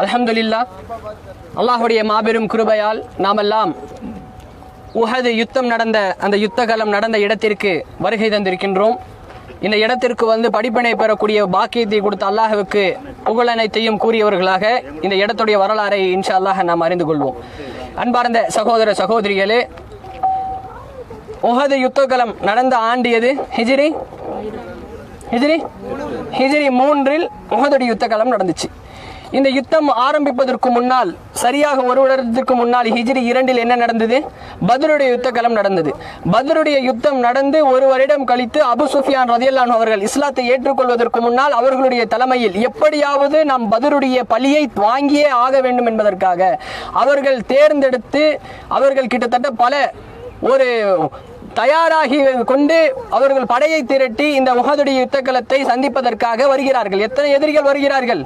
அலமதுல்லா அல்லாஹுடைய மாபெரும் கிருபையால் நாமெல்லாம் உஹது யுத்தம் நடந்த அந்த யுத்த காலம் நடந்த இடத்திற்கு வருகை தந்திருக்கின்றோம். இந்த இடத்திற்கு வந்து படிப்பினை பெறக்கூடிய பாக்கியத்தை கொடுத்த அல்லாஹுவுக்கு புகழனைத்தையும் கூறியவர்களாக இந்த இடத்துடைய வரலாறை இன்ஷா அல்லாஹ் நாம் அறிந்து கொள்வோம். அன்பார்ந்த சகோதர சகோதரிகளே உஹது யுத்தகலம் நடந்த ஆண்டு எது? ஹிஜ்ரி? ஹிஜ்ரி? ஹிஜ்ரி மூன்றில் உஹதுடைய யுத்தகலம் நடந்துச்சு. இந்த யுத்தம் ஆரம்பிப்பதற்கு முன்னால் சரியாக ஒரு வருடத்திற்கு முன்னால் ஹிஜ்ரி இரண்டில் என்ன நடந்தது? பத்ருடைய யுத்தகலம் நடந்தது. பத்ருடைய யுத்தம் நடந்து ஒரு வருடம் கழித்து அபு சுஃபியான் ரதியல்லான் அவர்கள் இஸ்லாத்தை ஏற்றுக்கொள்வதற்கு முன்னால் அவர்களுடைய தலைமையில் எப்படியாவது நாம் பதருடைய பலியை வாங்கியே ஆக வேண்டும் என்பதற்காக அவர்கள் தேர்ந்தெடுத்து அவர்கள் கிட்டத்தட்ட பல ஒரு தயாராகி கொண்டு அவர்கள் படையை திரட்டி இந்த முகதுடைய யுத்தகலத்தை சந்திப்பதற்காக வருகிறார்கள். எத்தனை எதிரிகள் வருகிறார்கள்?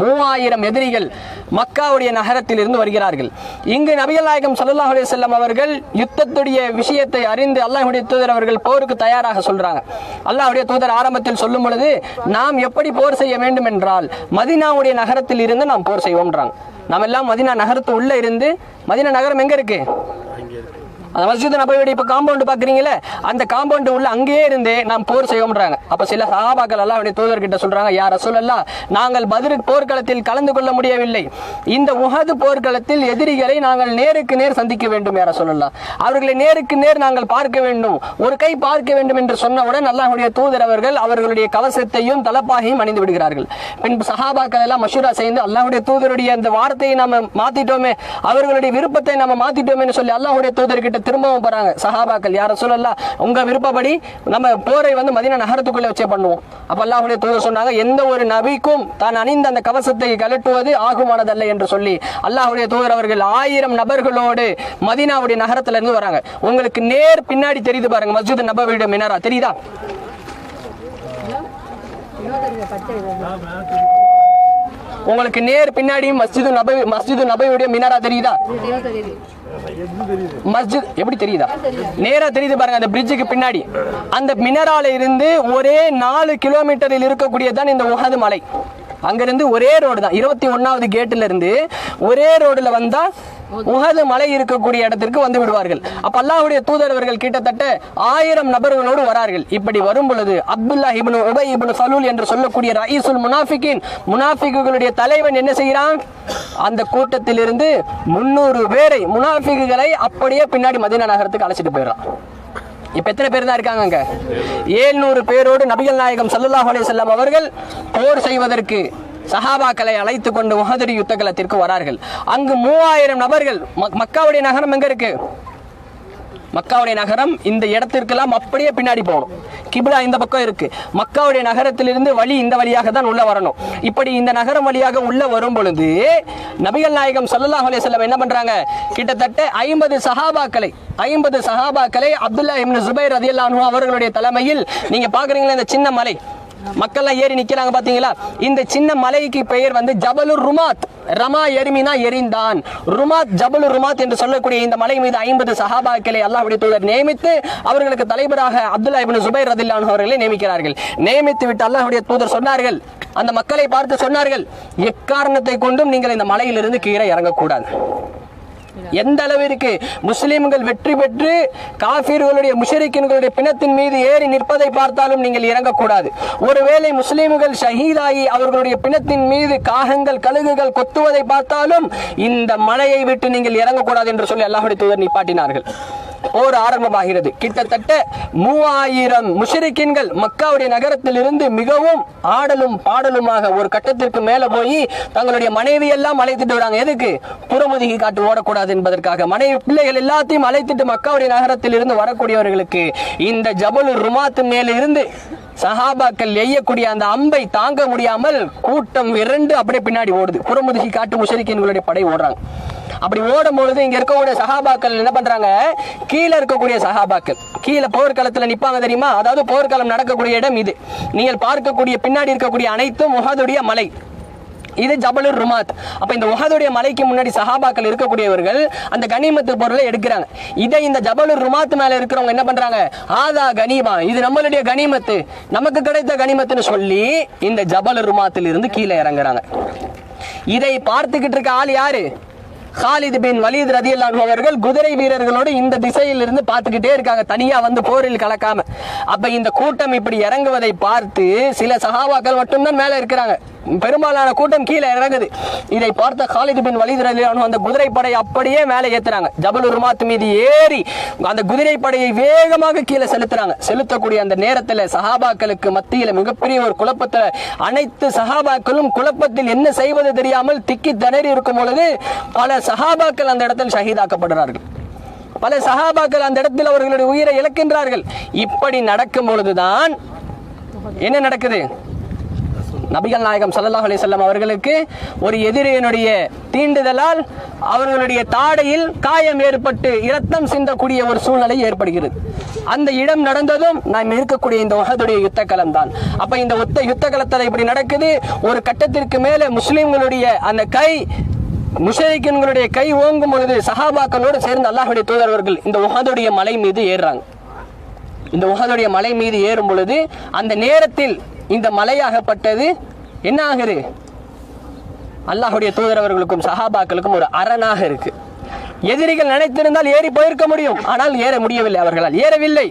மூவாயிரம் எதிரிகள் மக்காவுடைய நகரத்தில் இருந்து வருகிறார்கள். இங்கு நபிகள் நாயகம் ஸல்லல்லாஹு அலி செல்லம் அவர்கள் யுத்தத்துடைய விஷயத்தை அறிந்து அல்லாஹுடைய தூதர் அவர்கள் போருக்கு தயாராக சொல்றாங்க. அல்லாஹுடைய தூதர் ஆரம்பத்தில் சொல்லும் பொழுது நாம் எப்படி போர் செய்ய வேண்டும் என்றால் மதீனாவுடைய நகரத்தில் இருந்து நாம் போர் செய்வோம்ன்றாங்க. நாம் எல்லாம் மதீனா நகரத்து உள்ள இருந்து மதினா நகரம் எங்க இருக்கு? அந்த மஸ்ஜித் நபவியுடைய இப்போ காம்பவுண்ட் பார்க்குறீங்களே அந்த காம்பவுண்ட் உள்ள அங்கேயே இருந்தே நாம் போர் செய்வோம்ன்றாங்க. அப்போ சில சஹாபாக்கள் எல்லாம் அவருடைய தூதர்கிட்ட சொல்றாங்க யார் ரசூலல்லா நாங்கள் பதில் போர்க்களத்தில் கலந்து கொள்ள முடியவில்லை. இந்த உஹது போர்க்களத்தில் எதிரிகளை நாங்கள் நேருக்கு நேர் சந்திக்க வேண்டும் யார் சொல்லலாம் அவர்களை நேருக்கு நேர் நாங்கள் பார்க்க வேண்டும். ஒரு கை பார்க்க வேண்டும் என்று சொன்னவுடன் அல்லாஹுடைய தூதர் அவர்கள் அவர்களுடைய கவசத்தையும் தலப்பாகையும் அணிந்து விடுகிறார்கள். பின்பு சஹாபாக்கள் எல்லாம் மஷூரா செய்து அல்லாஹுடைய தூதருடைய அந்த வார்த்தையை நாம மாத்திட்டோமே அவர்களுடைய விருப்பத்தை நம்ம மாத்திட்டோமேன்னு சொல்லி அல்லாஹுடைய தூதர்கிட்ட திரும்பவும் போறாங்க. சஹாபாக்கள் யார சொல்லலாம் உங்க விருப்பப்படி நம்ம போரை வந்து மதின நகரத்துக்குள்ளே வச்சே பண்ணுவோம். அப்ப அல்லாஹுடைய தூதர் சொன்னாங்க எந்த ஒரு நபிக்கும் தான் அணிந்த அந்த கவசத்தை கலட்டுவது ஆகுமானதல்ல என்று சொல்லி. அல்லாஹுடைய தூதர் அவர்கள் ஆயிரம் நபர்களோடு மதினாவுடைய நகரத்துல இருந்து வராங்க. உங்களுக்கு நேர் பின்னாடி தெரியுது பாருங்க மஸ்ஜித் நபவியுடைய மினாரா. தெரியுதா? உங்களுக்கு நேர் பின்னாடி மஸ்ஜிது நபவி மஸ்ஜிது நபவியுடைய மினாரா தெரியுதா? மஸ்ஜித் எப்படி தெரியுதா? நேரா தெரியுது பாருங்க அந்த பிரிட்ஜுக்கு பின்னாடி. அந்த மினரால இருந்து ஒரே நாலு கிலோமீட்டரில் இருக்கக்கூடியதான் இந்த உஹது மலை. அங்கிருந்து ஒரே ரோடு தான். இருபத்தி ஒன்னாவது கேட்டுல இருந்து ஒரே ரோடுல வந்தா உகது மலை இருக்கக்கூடிய இடத்திற்கு வந்து விடுவார்கள். அப்ப அல்லாஹுடைய தூதர் அவர்கள் கிட்டத்தட்ட ஆயிரம் நபர்களோடு வரார்கள். இப்படி வரும் பொழுது அப்துல்லா இப்னு உபை இப்னு சலூல் என்று சொல்லக்கூடிய ரயீசுல் முனாஃபிகின் முனாஃபிக்குகளுடைய தலைவன் என்ன செய்கிறான்? அந்த கூட்டத்திலிருந்து முன்னூறு பேரை முனாஃபிகளை அப்படியே பின்னாடி மதினா நகரத்துக்கு அழைச்சிட்டு போயிடலாம் இப்ப எத்தனை பேர் தான் இருக்காங்க அங்க? ஏழ்நூறு பேரோடு நபிகள் நாயகம் சல்லுல்லாஹ் அலைஹி அவர்கள் போர் செய்வதற்கு சஹாபாக்களை அழைத்து கொண்டு உஹதுரி யுத்த களத்திற்கு வரார்கள். அங்கு மூவாயிரம் நபர்கள் மக்- மக்காவுடைய நகரம் எங்க இருக்கு? மக்காவுடைய நகரம் இந்த இடத்திற்கெல்லாம் அப்படியே பின்னாடி போகணும். கிபிலா இந்த பக்கம் இருக்கு. மக்காவுடைய நகரத்திலிருந்து வழி இந்த வழியாக தான் உள்ள வரணும். இப்படி இந்த நகரம் வழியாக உள்ள வரும் பொழுது நபிகள் நாயகம் ஸல்லல்லாஹு அலைஹி என்ன பண்றாங்க? கிட்டத்தட்ட ஐம்பது சஹாபாக்களை ஐம்பது சஹாபாக்களை அப்துல்லா இப்னு ஜுபைர் ரதியல்லாஹு அன்ஹு அவர்களுடைய தலைமையில் நீங்க பாக்குறீங்களா இந்த சின்ன மலை? மக்கள்லாம் ஏறி நிக்கிறாங்க பாத்தீங்களா? இந்த சின்ன மலைக்கு பெயர் வந்து ஜபலுர் ருமாத். ரமா எருமினா எரிந்தான். ருமாத் ஜபலு ருமாத் என்று சொல்லக்கூடிய இந்த மலை மீது ஐம்பது சஹாபாக்களை அல்லாஹுடைய தூதர் நியமித்து அவர்களுக்கு தலைவராக அப்துல்லா இபின் சுபைர் ரதில்லான் அவர்களை நியமிக்கிறார்கள். நியமித்து விட்டு அல்லாஹுடைய தூதர் சொன்னார்கள். அந்த மக்களை பார்த்து சொன்னார்கள் எக்காரணத்தை கொண்டும் நீங்கள் இந்த மலையிலிருந்து கீழே இறங்கக்கூடாது. எந்த அளவிற்கு முஸ்லிம்கள் வெற்றி பெற்று காபீர்களுடைய முஷரிக்கின்களுடைய பிணத்தின் மீது ஏறி நிற்பதை பார்த்தாலும் நீங்கள் இறங்கக்கூடாது. ஒருவேளை முஸ்லிம்கள் ஷஹீதாகி அவர்களுடைய பிணத்தின் மீது காகங்கள் கழுகுகள் கொத்துவதை பார்த்தாலும் இந்த மலையை விட்டு நீங்கள் இறங்கக்கூடாது என்று சொல்லி அல்லாஹுடைய தூதர் நிப்பாட்டினார்கள். போர் ஆரம்பமாகிறது. கிட்டத்தட்ட மூவாயிரம் முஷரிக்கின்கள் மக்காவுடைய நகரத்தில் இருந்து மிகவும் ஆடலும் பாடலுமாக ஒரு கட்டத்திற்கு மேல போய் தங்களுடைய மனைவி எல்லாம் அழைத்துட்டு வராங்க. எதுக்கு? புறமுதுகி காட்டு ஓடக்கூடாது என்பதற்காக. மனைவி பிள்ளைகள் எல்லாத்தையும் அழைத்துட்டு மக்காவுடைய நகரத்தில் இருந்து வரக்கூடியவர்களுக்கு இந்த ஜபலு ருமாத்து மேல இருந்து சஹாபாக்கள் எய்யக்கூடிய அந்த அம்பை தாங்க முடியாமல் கூட்டம் இரண்டு அப்படியே பின்னாடி ஓடுது. புறமுதுகி காட்டு முஷரிக்கின்களுடைய படை ஓடுறாங்க. அப்படி ஓடும் பொழுது இங்க இருக்கக்கூடிய சஹாபாக்கள் என்ன பண்றாங்க? கீழே இருக்கக்கூடிய சஹாபாக்கள். கீழே போர்க்களத்துல நிப்பாங்க தெரியுமா? அதாவது போர்க்களம் நடக்கக்கூடிய இடம் இது. நீங்கள் பார்க்கக்கூடிய பின்னாடி இருக்கக்கூடிய அனைத்தும் முகதுடைய மலை. இது ஜபலுர் ருமாத். அப்போ இந்த உஹதுடைய மலைக்கு முன்னாடி சஹாபாக்கள் இருக்கக்கூடியவர்கள் அந்த கனிமத்து பொருளை எடுக்கிறாங்க. இதை இந்த ஜபலுர் ருமாத் மேலே இருக்கிறவங்க என்ன பண்ணுறாங்க ஆதா கனிமா. இது நம்மளுடைய கனிமத்து. நமக்கு கிடைத்த கனிமத்துன்னு சொல்லி இந்த ஜபலுர் ருமாத்தில் இருந்து கீழே இறங்குறாங்க. இதை பார்த்துக்கிட்டு இருக்க ஆள் யாரு? ஹாலித் பின் வலீத் ரதி அவர்கள் குதிரை வீரர்களோடு இந்த திசையிலிருந்து பார்த்துக்கிட்டே இருக்காங்க. தனியா வந்து போரில் கலக்காம. அப்ப இந்த கூட்டம் இப்படி இறங்குவதை பார்த்து சில சகாவாக்கள் மட்டும்தான் மேல இருக்கிறாங்க. பெரும்பாலான கூட்டம் கீழே இறங்குது. இதை பார்த்த காலிது பின் வலீத் அந்த குதிரைப்படை அப்படியே மேலே ஏத்துறாங்க. ஜபல் உருமாத் மீது ஏறி அந்த குதிரை படையை வேகமாக கீழே செலுத்துறாங்க. செலுத்தக்கூடிய அந்த நேரத்தில் சஹாபாக்களுக்கு மத்தியில் மிகப்பெரிய ஒரு குழப்பத்தில் அனைத்து சஹாபாக்களும் குழப்பத்தில் என்ன செய்வது தெரியாமல் திக்கி திணறி இருக்கும் பொழுது பல சஹாபாக்கள் அந்த இடத்தில் ஷஹீதாக்கப்படுறார்கள் பல சஹாபாக்கள் அந்த இடத்தில் அவர்களுடைய உயிரை இழக்கின்றார்கள். இப்படி நடக்கும் பொழுதுதான் என்ன நடக்குது? நபிகள் நாயகம் சல்லாஹ் அலைஹி அவர்களுக்கு ஒரு எதிரியனுடைய தீண்டுதலால் அவர்களுடைய தாடையில் காயம் ஏற்பட்டு இரத்தம் சிந்தக்கூடிய ஒரு சூழ்நிலை ஏற்படுகிறது. அந்த இடம் நடந்ததும் நாம் இருக்கக்கூடிய இந்த உகதுடைய யுத்த களம் தான். அப்ப இந்த ஒத்த யுத்த களத்தில் இப்படி நடக்குது. ஒரு கட்டத்திற்கு மேலே முஸ்லிம்களுடைய அந்த கை முஷரிக்கின்களுடைய கை ஓங்கும் பொழுது சஹாபாக்களோடு சேர்ந்து அல்லாஹுடைய தூதரவர்கள் இந்த உகதுடைய மலை மீது ஏறுறாங்க. இந்த உகதுடைய மலை மீது ஏறும் பொழுது அந்த நேரத்தில் இந்த மலையாகப்பட்டது என்ன ஆகுது அல்லாஹுடைய தூதரவர்களுக்கும் சஹாபாக்களுக்கும் ஒரு அரணாக இருக்குது எதிரிகள் நினைத்திருந்தால் ஏறி போயிருக்க முடியும். ஆனால் ஏற முடியவில்லை அவர்களால். ஏறவில்லை.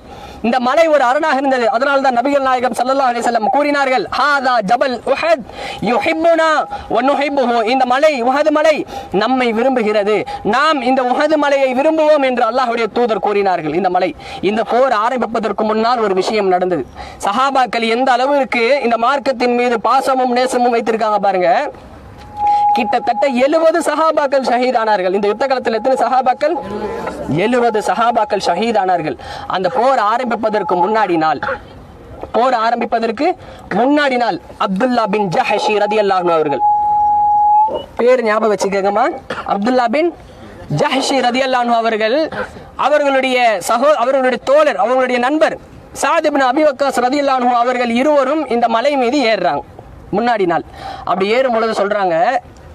இந்த மலை ஒரு அரணாக இருந்தது. அதனால் தான் நபிகள் நாயகம் சல்லா அலி செல்லம் கூறினார்கள் ஹாதா ஜபல் உஹத் யுஹிப்புனா வ இந்த மலை உஹது மலை நம்மை விரும்புகிறது. நாம் இந்த உஹது மலையை விரும்புவோம் என்று அல்லாஹுடைய தூதர் கூறினார்கள். இந்த மலை இந்த போர் ஆரம்பிப்பதற்கு முன்னால் ஒரு விஷயம் நடந்தது. சஹாபாக்கள் எந்த அளவிற்கு இந்த மார்க்கத்தின் மீது பாசமும் நேசமும் வைத்திருக்காங்க பாருங்க. கிட்டத்தட்ட எழுபது சஹாபாக்கள் ஷஹீதானார்கள். இந்த யுத்த காலத்தில் எத்தனை சஹாபாக்கள்? எழுபது சஹாபாக்கள் ஷஹீதானார்கள். அந்த போர் ஆரம்பிப்பதற்கு முன்னாடி நாள். போர் ஆரம்பிப்பதற்கு முன்னாடி நாள் அப்துல்லா பின் ஜஹஷி ரதியல்லாஹு அவர்கள். பேர் ஞாபகம் வச்சுக்கோங்கம்மா. அப்துல்லா பின் ஜஹஷி ரதியல்லாஹு அவர்கள் அவர்களுடைய சகோ அவர்களுடைய தோழர் அவர்களுடைய நண்பர் சாதிபின் அபிவக்காஸ் ரதியல்லாஹு அவர்கள் இருவரும் இந்த மலை மீது ஏறுறாங்க. முன்னாடி நாள். அப்படி ஏறும் பொழுது சொல்றாங்க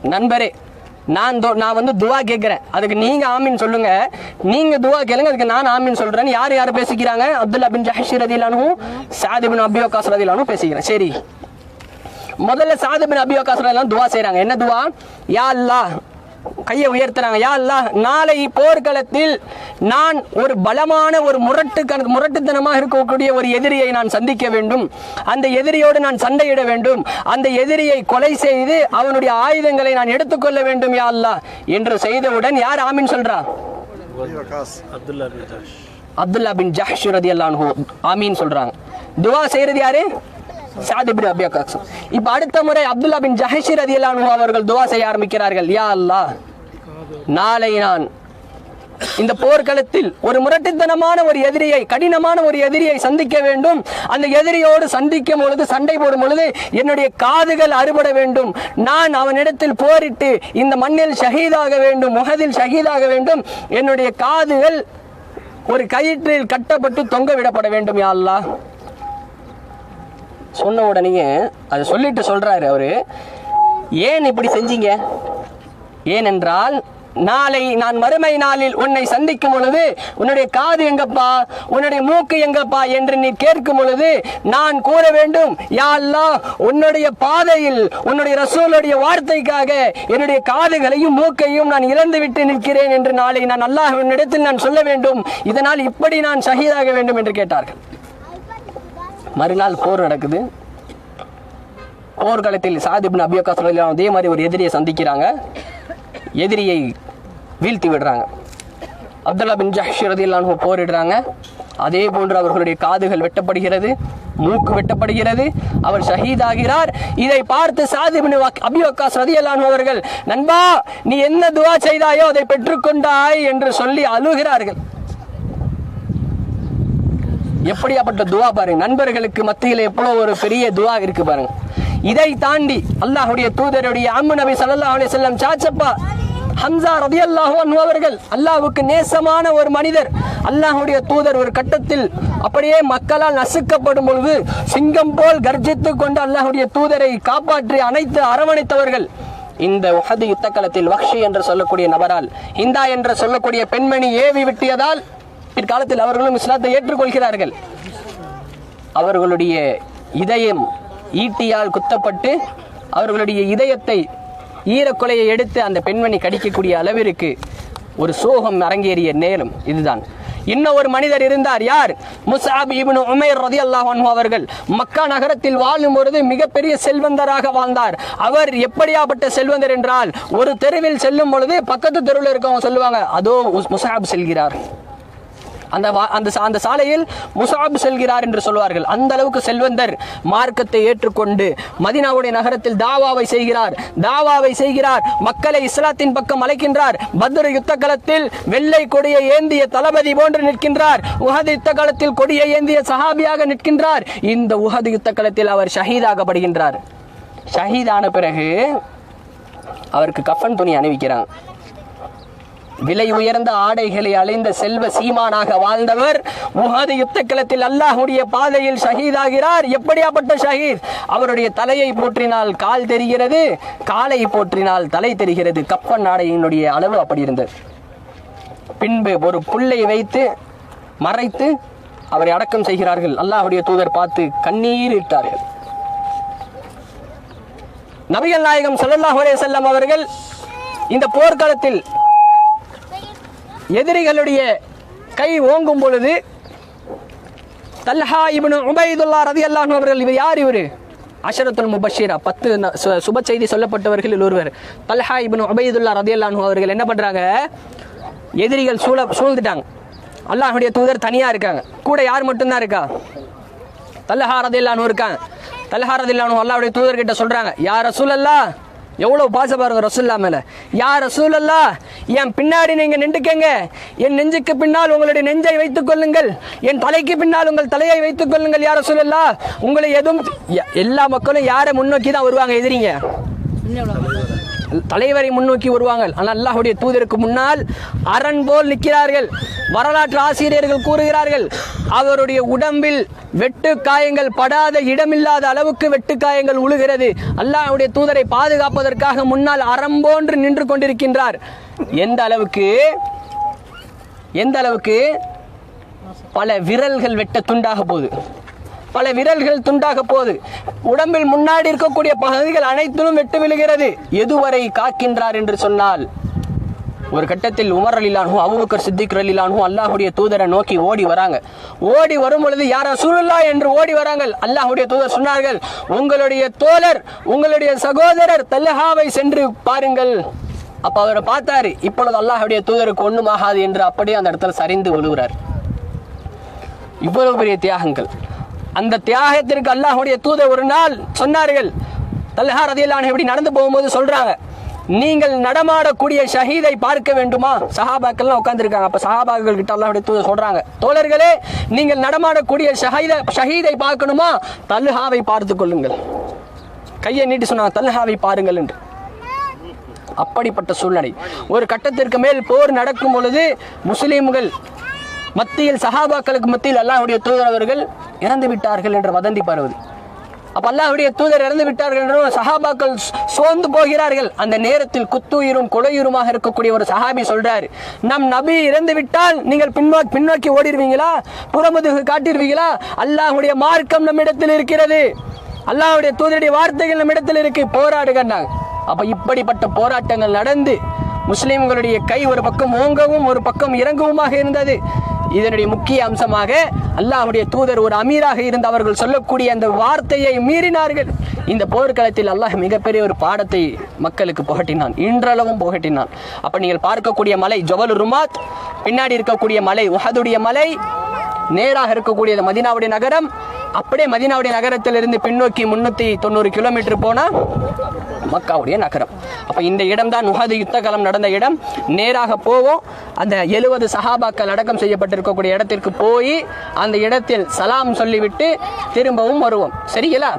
நண்பரே நான் தோ- நான் வந்து துவா கேட்குறேன் அதுக்கு நீங்கள் ஆமின்னு சொல்லுங்க. நீங்கள் துவா கேளுங்க அதுக்கு நான் ஆமின்னு சொல்கிறேன்னு யார் யார் பேசிக்கிறாங்க? அப்துல்லா பின் ஜஹஷி ரதிலானும் சாதிபின் அபிவக்காஸ் ரதிலானும் பேசிக்கிறேன். சரி. முதல்ல சாதிபின் அபியோகாஸ் அபி வக்காஸ் துவா செய்கிறாங்க என்ன துவா? யா அல்லா கையை உயர்த்துறாங்க. யா அல்லாஹ் நாளை போர்க்களத்தில் நான் ஒரு பலமான ஒரு முரட்டு முரட்டுத்தனமாக இருக்கக்கூடிய ஒரு எதிரியை நான் சந்திக்க வேண்டும். அந்த எதிரியோடு நான் சண்டையிட வேண்டும். அந்த எதிரியை கொலை செய்து அவனுடைய ஆயுதங்களை நான் எடுத்துக்கொள்ள வேண்டும் யா அல்லாஹ் என்று செய்தவுடன் யார் ஆமீன் சொல்றா? அப்துல்லா பின் பின் ஜஹ்ஷ் ரதியல்லாஹு ஆமீன் சொல்றாங்க. துவா செய்யறது யாரு? சாதிபின் பின் அபி இப்போ அடுத்த முறை அப்துல்லா பின் ஜஹஷ் ரதியல்லாஹு அவர்கள் துவா செய்ய ஆரம்பிக்கிறார்கள். யா அல்லா நாளை நான் இந்த போர்க்களத்தில் ஒரு முரட்டுத்தனமான ஒரு எதிரியை கடினமான ஒரு எதிரியை சந்திக்க வேண்டும். அந்த எதிரியோடு சந்திக்கும் பொழுது சண்டை போடும் பொழுது என்னுடைய காதுகள் அறுபட வேண்டும். நான் அவனிடத்தில் போரிட்டு இந்த மண்ணில் ஷஹீதாக வேண்டும் முகதில் ஷஹீதாக வேண்டும். என்னுடைய காதுகள் ஒரு கயிற்றில் கட்டப்பட்டு தொங்க விடப்பட வேண்டும் யா அல்லா சொன்ன உடனே அதை சொல்லிட்டு சொல்கிறாரு அவர். ஏன் இப்படி செஞ்சீங்க? ஏனென்றால் நாளை நான் மறுமை நாளில் உன்னை சந்திக்கும் பொழுது உன்னுடைய காது எங்கப்பா? உன்னுடைய மூக்கு எங்கப்பா? என்று நீ கேட்கும் பொழுது நான் கூற வேண்டும் யா உன்னுடைய பாதையில் உன்னுடைய ரசூலுடைய வார்த்தைக்காக என்னுடைய காதுகளையும் மூக்கையும் நான் இழந்து விட்டு நிற்கிறேன் என்று நாளை நான் அல்லாஹ்வினிடத்தில் நான் சொல்ல வேண்டும். இதனால் இப்படி நான் சகிதாக வேண்டும் என்று கேட்டார்கள். மறுநாள் போர் நடக்குது. போர்க்களத்தில் சாதிபின் அபியக்காஸ் அதே மாதிரி ஒரு எதிரியை சந்திக்கிறாங்க. எதிரியை வீழ்த்தி விடுறாங்க. அப்துல்லா பின் ஜஹ்ஷ் போரிடுறாங்க. அதே போன்று அவர்களுடைய காதுகள் வெட்டப்படுகிறது மூக்கு வெட்டப்படுகிறது. அவர் ஷஹீதாகிறார் இதை பார்த்து சாதிபின் அபிவக்காஸ் ரதியல்லாஹு அவர்கள் நண்பா நீ என்ன துவா செய்தாயோ அதை பெற்றுக்கொண்டாய் என்று சொல்லி அழுகிறார்கள். எப்படியாப்பட்ட துவா பாருங்க. நண்பர்களுக்கு மத்தியில் எவ்வளோ ஒரு பெரிய துவா இருக்கு பாருங்க. இதை தாண்டி அல்லாஹுடைய தூதருடைய அம்மு நபி சல்லா அலி செல்லம் சாச்சப்பா ஹம்சா ரதியல்லாஹு அன்ஹு அவர்கள் அல்லாஹுக்கு நேசமான ஒரு மனிதர். அல்லாஹுடைய தூதர் ஒரு கட்டத்தில் அப்படியே மக்களால் நசுக்கப்படும் பொழுது சிங்கம் போல் கர்ஜித்து கொண்டு அல்லாஹுடைய தூதரை காப்பாற்றி அனைத்து அரவணைத்தவர்கள். இந்த உஹது யுத்தக்களத்தில் வக்ஷி என்று சொல்லக்கூடிய நபரால் இந்தா என்று சொல்லக்கூடிய பெண்மணி ஏவி விட்டியதால் பிற்காலத்தில் அவர்களும் இஸ்லாத்தை ஏற்றுக்கொள்கிறார்கள். அவர்களுடைய இதயம் ஈட்டியால் குத்தப்பட்டு அவர்களுடைய இதயத்தை ஈரக்கொலையை எடுத்து அந்த பெண்மணி கடிக்கக்கூடிய அளவிற்கு ஒரு சோகம் அரங்கேறிய நேரம் இதுதான். இன்னும் ஒரு மனிதர் இருந்தார். யார்? முசாப் இபின் உமேர் ரதி அல்லாஹன் அவர்கள். மக்கா நகரத்தில் வாழும் பொழுது மிகப்பெரிய செல்வந்தராக வாழ்ந்தார். அவர் எப்படியாப்பட்ட செல்வந்தர் என்றால் ஒரு தெருவில் செல்லும் பொழுது பக்கத்து தெருவில் இருக்கவங்க சொல்லுவாங்க அதோ முசாப் செல்கிறார். அந்த வா- அந்த அந்த சாலையில் முசாப் செல்கிறார் என்று சொல்வார்கள். அந்த அளவுக்கு செல்வந்தர் மார்க்கத்தை ஏற்றுக்கொண்டு மதினாவுடைய நகரத்தில் தாவாவை செய்கிறார். தாவாவை செய்கிறார். மக்களை இஸ்லாத்தின் பக்கம் அழைக்கின்றார். பத்ர யுத்த களத்தில் வெள்ளை கொடியை ஏந்திய தளபதி போன்று நிற்கின்றார். உஹது யுத்த களத்தில் கொடியை ஏந்திய சஹாபியாக நிற்கின்றார். இந்த உஹது யுத்த களத்தில் அவர் ஷஹீதாகப்படுகின்றார். ஷஹீதான பிறகு அவருக்கு கஃபன் துணி அணிவிக்கிறான். விலை உயர்ந்த ஆடைகளை அழிந்த செல்வ சீமானாக வாழ்ந்தவர் உஹது யுத்த களத்தில் அல்லாஹுடைய பாதையில் ஷஹீதாகிறார். எப்படியாப்பட்ட ஷஹீத்? அவருடைய தலையை போற்றினால் கால் தெரிகிறது காலை போற்றினால் தலை தெரிகிறது. கப்பன் ஆடையினுடைய அளவு அப்படி இருந்தது. பின்பு ஒரு புல்லை வைத்து மறைத்து அவரை அடக்கம் செய்கிறார்கள். அல்லாஹுடைய தூதர் பார்த்து கண்ணீர் இட்டார்கள். நபிகள் நாயகம் சல்லாஹ் செல்லம் அவர்கள் இந்த போர்க்களத்தில் எதிரிகளுடைய கை ஓங்கும் பொழுது தல்ஹா இப்னு உபைதுல்லா ரதியல்லாஹு அவர்கள் இவர் யார் இவர்? அஷரத்துல் முபஷீரா பத்து ந- சு- சுப செய்தி சொல்லப்பட்டவர்களில் ஒருவர். தல்ஹா இப்னு உபைதுல்லா ரதியல்லாஹு அவர்கள் என்ன பண்ணுறாங்க எதிரிகள் சூழ சூழ்ந்துட்டாங்க. அல்லாஹுடைய தூதர் தனியாக இருக்காங்க. கூட யார் மட்டும்தான் இருக்கா? தல்ஹா ரதியல்லாஹு இருக்காங்க. தல்ஹா ரதியல்லாஹு அல்லாஹுடைய தூதர்கிட்ட சொல்கிறாங்க யார் சூழல்லா எவ்வளோ பாச பாருங்க ரசூல்லா மேலே? யார் ரசூலல்லா என் பின்னாடி நீங்கள் நின்றுக்கங்க. என் நெஞ்சுக்கு பின்னால் உங்களுடைய நெஞ்சை வைத்துக் கொள்ளுங்கள். என் தலைக்கு பின்னால் உங்கள் தலையை வைத்துக் கொள்ளுங்கள் யார் ரசூலல்லா உங்களை எதுவும் எ- எல்லா மக்களும் யாரை முன்னோக்கி தான் வருவாங்க எதிரிங்க? தலைவரை முன்னோக்கி வருவாங்க. ஆனால் அல்லாஹுடைய தூதருக்கு முன்னால் அரண் போல் நிற்கிறார்கள். வரலாற்று ஆசிரியர்கள் கூறுகிறார்கள் அவருடைய உடம்பில் வெட்டு காயங்கள் படாத இடமில்லாத அளவுக்கு வெட்டு காயங்கள் உழுகிறது. அல்லாஹுடைய தூதரை பாதுகாப்பதற்காக முன்னால் அறம் போன்று நின்று கொண்டிருக்கின்றார். எந்த அளவுக்கு? எந்த அளவுக்கு? பல விரல்கள் வெட்ட துண்டாக போகுது. பல விரல்கள் துண்டாக போகுது. உடம்பில் முன்னாடி இருக்கக்கூடிய பகுதிகள் அனைத்திலும் வெட்டு விழுகிறது. எதுவரை காக்கின்றார் என்று சொன்னால் ஒரு கட்டத்தில் உமர் அலிலானும் அபுபக்கர் சித்திக் அலிலானும் அல்லாஹுடைய தூதரை நோக்கி ஓடி வராங்க. ஓடி வரும் பொழுது யார சூழல்லா என்று ஓடி வராங்க அல்லாஹுடைய தூதர் சொன்னார்கள் உங்களுடைய தோழர் உங்களுடைய சகோதரர் தல்லஹாவை சென்று பாருங்கள். அப்ப அவரை பார்த்தாரு. இப்பொழுது அல்லாஹுடைய தூதருக்கு ஒண்ணுமாகாது என்று அப்படியே அந்த இடத்துல சரிந்து விழுகிறார் இவ்வளவு பெரிய தியாகங்கள். அந்த தியாகத்திற்கு அல்லாஹுடைய தூத ஒரு நாள் சொன்னார்கள். தல்ஹா ரதியல்லான எப்படி நடந்து போகும்போது சொல்றாங்க நீங்கள் நடமாடக்கூடிய ஷஹீதை பார்க்க வேண்டுமா? சஹாபாக்கள்லாம் உட்காந்துருக்காங்க அப்போ சஹாபாக்கள் கிட்ட அல்லாஹ்வுடைய தூத சொல்றாங்க தோழர்களே நீங்கள் நடமாடக்கூடிய ஷஹீத ஷஹீதை பார்க்கணுமா? தல்ஹாவை பார்த்து கொள்ளுங்கள். கையை நீட்டி சொன்னாங்க தல்ஹாவை பாருங்கள் என்று. அப்படிப்பட்ட சூழ்நிலை. ஒரு கட்டத்திற்கு மேல் போர் நடக்கும் பொழுது முஸ்லீம்கள் மத்தியில் சஹாபாக்களுக்கு மத்தியில் அல்லாஹுடைய தூதர் அவர்கள் இறந்து விட்டார்கள் என்ற வதந்தி பரவுது. அப்ப அல்லாஹுடைய தூதர் இறந்து விட்டார்கள் என்று சஹாபாக்கள் சோர்ந்து போகிறார்கள். அந்த நேரத்தில் குத்துயிரும் கொலையுருமாக இருக்கக்கூடிய ஒரு சஹாபி சொல்றார் நம் நபி இறந்து விட்டால் நீங்கள் பின்னோக்கி பின்னோக்கி ஓடிடுவீங்களா? புறமுதுகு காட்டிடுவீங்களா? அல்லாஹுடைய மார்க்கம் நம்மிடத்தில் இருக்கிறது. அல்லாஹுடைய தூதருடைய வார்த்தைகள் நம்மிடத்தில் இருக்கு. போராடுகிறாங்க அப்ப இப்படிப்பட்ட போராட்டங்கள் நடந்து முஸ்லிம்களுடைய கை ஒரு பக்கம் ஓங்கவும் ஒரு பக்கம் இறங்குவமாக இருந்தது. இதனுடைய முக்கிய அம்சமாக அல்லாஹுடைய தூதர் ஒரு அமீராக இருந்து அவர்கள் சொல்லக்கூடிய அந்த வார்த்தையை மீறினார்கள். இந்த போர்க்களத்தில் அல்லாஹ் மிகப்பெரிய ஒரு பாடத்தை மக்களுக்கு புகட்டினான். இன்றளவும் புகட்டினான். அப்ப நீங்கள் பார்க்கக்கூடிய மலை ஜவல் ருமாத் பின்னாடி இருக்கக்கூடிய மலை உஹதுடைய மலை நேராக இருக்கக்கூடிய மதினாவுடைய மதீனாவுடைய நகரம் அப்படியே மதீனாவுடைய நகரத்திலிருந்து பின்னோக்கி முன்னூற்றி தொண்ணூறு கிலோமீட்டர் போனால் மக்காவுடைய நகரம். அப்போ இந்த இடம் தான் நுகது யுத்தகலம் நடந்த இடம். நேராக போவோம். அந்த எழுபது சஹாபாக்கள் அடக்கம் செய்யப்பட்டிருக்கக்கூடிய இடத்திற்கு போய் அந்த இடத்தில் சலாம் சொல்லிவிட்டு திரும்பவும் வருவோம். சரிங்களா?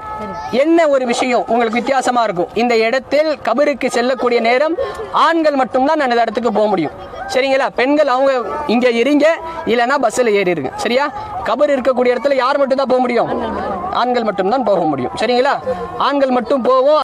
என்ன ஒரு விஷயம்? உங்களுக்கு வித்தியாசமாக இருக்கும். இந்த இடத்தில் கபருக்கு செல்லக்கூடிய நேரம் ஆண்கள் மட்டும்தான் அந்த இடத்துக்கு போக முடியும். சரிங்களா? பெண்கள் அவங்க இங்கே இருங்க. இல்லைன்னா பஸ்ஸில் ஏறிடுங்க சரியா? கபர் இருக்கக்கூடிய இடத்துல யார் மட்டும் தான் போக முடியும்? முடியும். ஆண்கள் மட்டும்தான் போக முடியும். சரிங்களா? ஆண்கள் மட்டும் போவோம்.